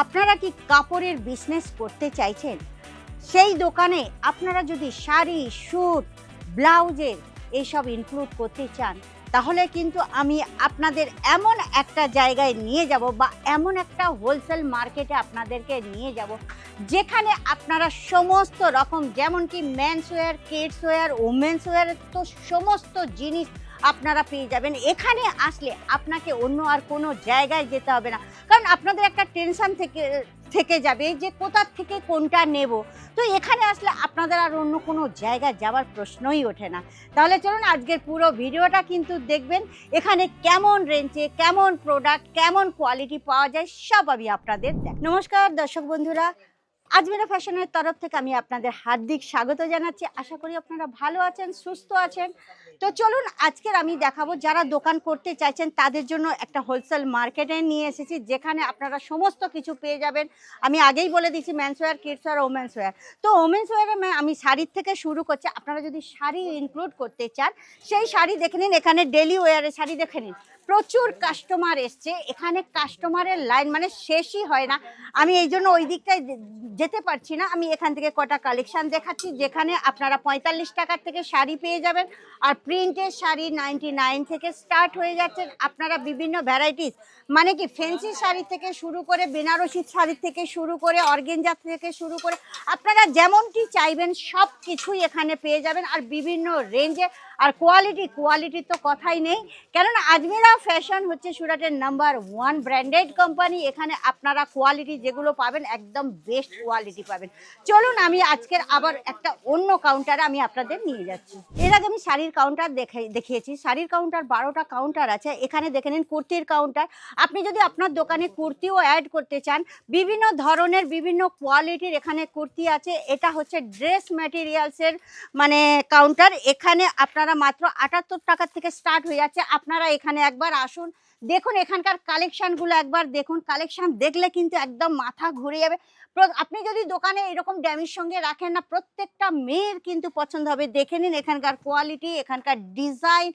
আপনারা কি কাপড়ের বিজনেস করতে চাইছেন? সেই দোকানে আপনারা যদি শাড়ি স্যুট ব্লাউজের এইসব ইনক্লুড করতে চান, তাহলে কিন্তু আমি আপনাদের এমন একটা জায়গায় নিয়ে যাব বা এমন একটা হোলসেল মার্কেটে আপনাদেরকে নিয়ে যাব, যেখানে আপনারা সমস্ত রকম যেমন কি men's wear kids wear women's wear তো সমস্ত জিনিস আপনারা পেয়ে যাবেন। এখানে আসলে আপনাকে অন্য আর কোনো জায়গায় যেতে হবে না। আপনাদের একটা টেনশন থেকে থেকে যাবে যে কোথার থেকে কোনটা নেব। তো এখানে আসলে আপনাদের আর অন্য কোনো জায়গায় যাওয়ার প্রশ্নই ওঠে না। তাহলে চলুন আজকের পুরো ভিডিওটা কিন্তু দেখবেন, এখানে কেমন রেঞ্জে কেমন প্রোডাক্ট কেমন কোয়ালিটি পাওয়া যায় সব আমি আপনাদের নমস্কার দর্শক বন্ধুরা আজমেরা ফ্যাশনের তরফ থেকে আমি আপনাদের হার্দিক স্বাগত জানাচ্ছি। আশা করি আপনারা ভালো আছেন, সুস্থ আছেন। তো চলুন, আজকের আমি দেখাবো যারা দোকান করতে চাইছেন, তাদের জন্য একটা হোলসেল মার্কেটে নিয়ে এসেছি, যেখানে আপনারা সমস্ত কিছু পেয়ে যাবেন। আমি আগেই বলে দিচ্ছি men's wear kids wear women's wear তো ওমেন্স ওয়্যারে আমি শাড়ির থেকে শুরু করছি। আপনারা যদি শাড়ি ইনক্লুড করতে চান, সেই শাড়ি দেখে নিন, এখানে ডেলি ওয়্যারের শাড়ি দেখে নিন। প্রচুর কাস্টমার এসছে। এখানে কাস্টমারের লাইন মানে শেষই হয় না। আমি এই জন্য ওই দিকটায় যেতে পারছি না। আমি এখান থেকে কটা কালেকশান দেখাচ্ছি, যেখানে আপনারা পঁয়তাল্লিশ টাকার থেকে শাড়ি পেয়ে যাবেন আর প্রিন্টের শাড়ি নাইনটি নাইন থেকে স্টার্ট হয়ে যাচ্ছে। আপনারা বিভিন্ন ভ্যারাইটিস মানে কি ফেন্সি শাড়ি থেকে শুরু করে, বেনারসি শাড়ি থেকে শুরু করে, অর্গেঞ্জা থেকে শুরু করে, আপনারা যেমনটি চাইবেন সব কিছুই এখানে পেয়ে যাবেন। আর বিভিন্ন রেঞ্জে আর কোয়ালিটি কোয়ালিটির তো কথাই নেই। কেননা আজমেরা ফ্যাশন হচ্ছে সুরাটের নাম্বার ওয়ান ব্র্যান্ডেড কোম্পানি। এখানে আপনারা কোয়ালিটি যেগুলো পাবেন, একদম বেস্ট কোয়ালিটি পাবেন। চলুন, আমি আজকের আবার একটা অন্য কাউন্টারে আমি আপনাদের নিয়ে যাচ্ছি। এর আগে আমি শাড়ির কাউন্টার দেখে, দেখিয়েছি। শাড়ির কাউন্টার বারোটা কাউন্টার আছে। এখানে দেখে নিন কুর্তির কাউন্টার আপনি যদি আপনার দোকানে কুর্তিও অ্যাড করতে চান, বিভিন্ন ধরনের, বিভিন্ন কোয়ালিটির এখানে কুর্তি আছে। এটা হচ্ছে ড্রেস ম্যাটেরিয়ালসের মানে কাউন্টার এখানে আপনারা মাত্র আটাত্তর টাকা থেকে স্টার্ট হয়ে যাচ্ছে। আপনারা এখানে একবার আসুন। দেখুন এখানকার কালেকশানগুলো একবার দেখুন। কালেকশান দেখলে কিন্তু একদম মাথা ঘুরে যাবে। আপনি যদি দোকানে এরকম ড্যামের সঙ্গে রাখেন না, প্রত্যেকটা মেয়ের কিন্তু পছন্দ হবে। দেখে নিন এখানকার কোয়ালিটি এখানকার ডিজাইন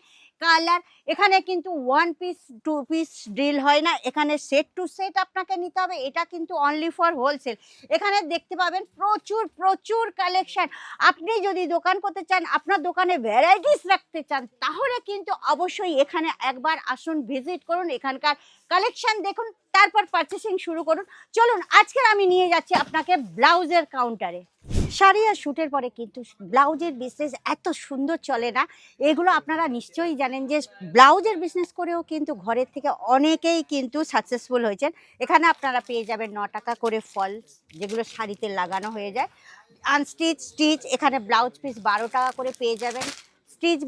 কালার। এখানে কিন্তু one piece two piece drill হয় না। এখানে সেট টু সেট আপনাকে নিতে হবে। এটা কিন্তু অনলি ফর হোলসেল এখানে দেখতে পাবেন প্রচুর প্রচুর কালেকশন আপনি যদি দোকান করতে চান, আপনার দোকানে ভ্যারাইটিস রাখতে চান, তাহলে কিন্তু অবশ্যই এখানে একবার আসুন ভিজিট করুন এখানকার কালেকশন দেখুন, তারপর পারচেসিং শুরু করুন। চলুন আজকে আমি নিয়ে যাচ্ছি আপনাকে ব্লাউজের কাউন্টারে শাড়ি আর শ্যুটের পরে কিন্তু ব্লাউজের বিজনেস এত সুন্দর চলে না। এগুলো আপনারা নিশ্চয়ই জানেন যে ব্লাউজের বিজনেস করেও কিন্তু ঘরের থেকে অনেকেই কিন্তু সাকসেসফুল হয়েছেন। এখানে আপনারা পেয়ে যাবেন ন টাকা করে ফল, যেগুলো শাড়িতে লাগানো হয়ে যায়। আনস্টিচ স্টিচ এখানে ব্লাউজ পিস বারো টাকা করে পেয়ে যাবেন। স্টিচ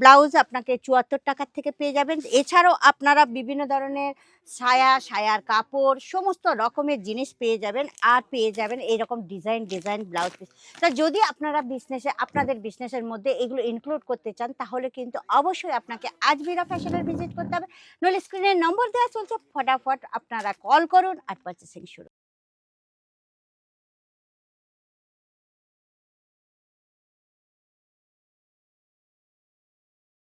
ব্লাউজ আপনাকে চুয়াত্তর টাকার থেকে পেয়ে যাবেন। এছাড়াও আপনারা বিভিন্ন ধরনের সায়া, সায়ার কাপড়, সমস্ত রকমের জিনিস পেয়ে যাবেন আর পেয়ে যাবেন এইরকম ডিজাইন ডিজাইন ব্লাউজ পিস। তা যদি আপনারা বিজনেসে, আপনাদের বিজনেসের মধ্যে এগুলো ইনক্লুড করতে চান, তাহলে কিন্তু অবশ্যই আপনাকে আজমিরা ফ্যাশনের ভিজিট করতে হবে। নইলে স্ক্রিনের নম্বর দেওয়া চলছে। ফটাফট আপনারা কল করুন আর পারচেসিং শুরু।